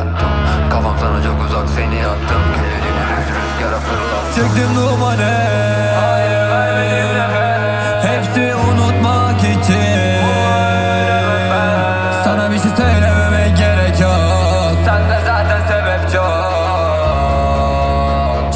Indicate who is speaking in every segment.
Speaker 1: attım. Kafam çok uzak seni attım. Küllerini rüz rüzgara fırlattım.
Speaker 2: Çektim dumanı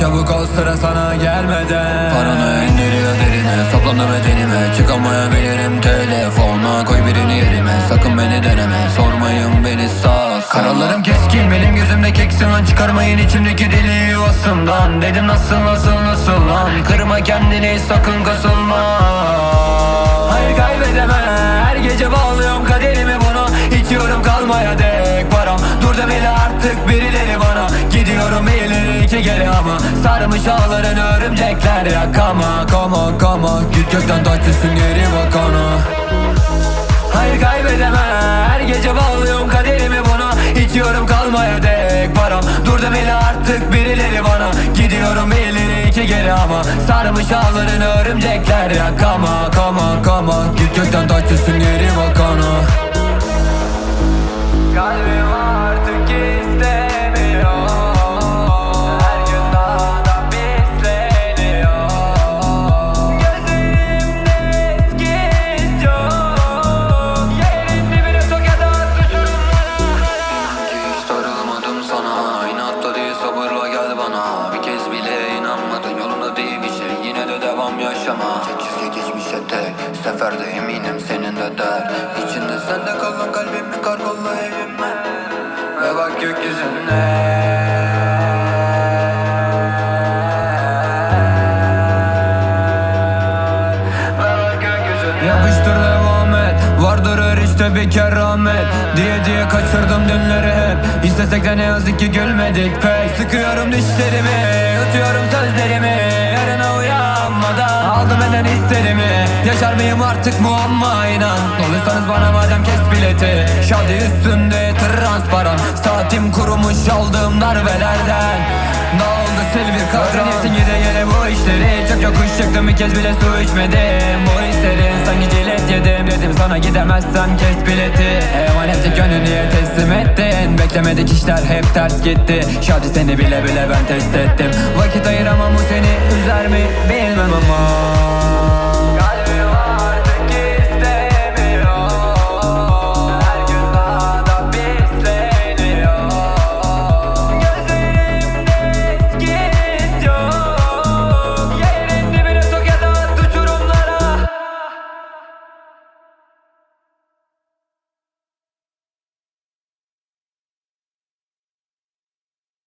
Speaker 2: Çabuk ol sıra sana gelmeden.
Speaker 1: Paranı indiriyor derine Saplandı bedenime. Çıkamayabilirim telefona Koy birini yerime. Sakın beni deneme Sormayın beni sağ
Speaker 2: Karalarım keskin benim gözümdeki eksin lan. Çıkarmayın içimdeki deli yuvasından. Dedim nasıl nasıl nasıl lan? Kırma kendini sakın kasılma. Hayır kaybedemem. Her gece bağlıyorum kaderimi bunu İçiyorum kalmaya dek param. Dur demeli artık birileri bana Gidiyorum ileri iki geri ama Sarmış ağların örümcekler yakama. Kama kama Git gökten taş düşsün geri bak ona. Hayır kaybedemem Her gece bağlıyorum kaderimi buna. İçiyorum kalmaya dek param. Dur demeli artık birileri bana. Gidiyorum ileri iki geri ama Sarmış ağların örümcekler ya Kama kama kama Git gökten taş düşsün geri bak ona. Kalbim artık
Speaker 1: devam yaşama. Çek çizgi geçmişe tek Seferde eminim senin de der. İçinde sende kalan kalbimi kargolla evime Ve bak gökyüzüne
Speaker 2: Yapıştır devam et. Vardır her bir keramet. Diye diye kaçırdım dünleri hep. İstesek de ne yazık ki gülmedik pek. Sıkıyorum dişlerimi Yutuyorum sözlerimi hislerimi Yaşar mıyım artık muamma inan. Doluysanız bana madem kes bileti. Şadi üstünde transparan. Saatim kurumuş aldığım darbelerden. Ne oldu Silver kadran? Yesin gide gele bu işleri. Çok yokuş çıktım bir kez bile su içmedim. Bu hislerin sanki cilet yedim. Dedim sana gidemezsem kes bileti. Emaneti gönlünüye teslim ettin. Beklemedik işler hep ters gitti. Şadi seni bile bile ben test ettim. Vakit ayıramam bu seni üzer mi? Bilmem ama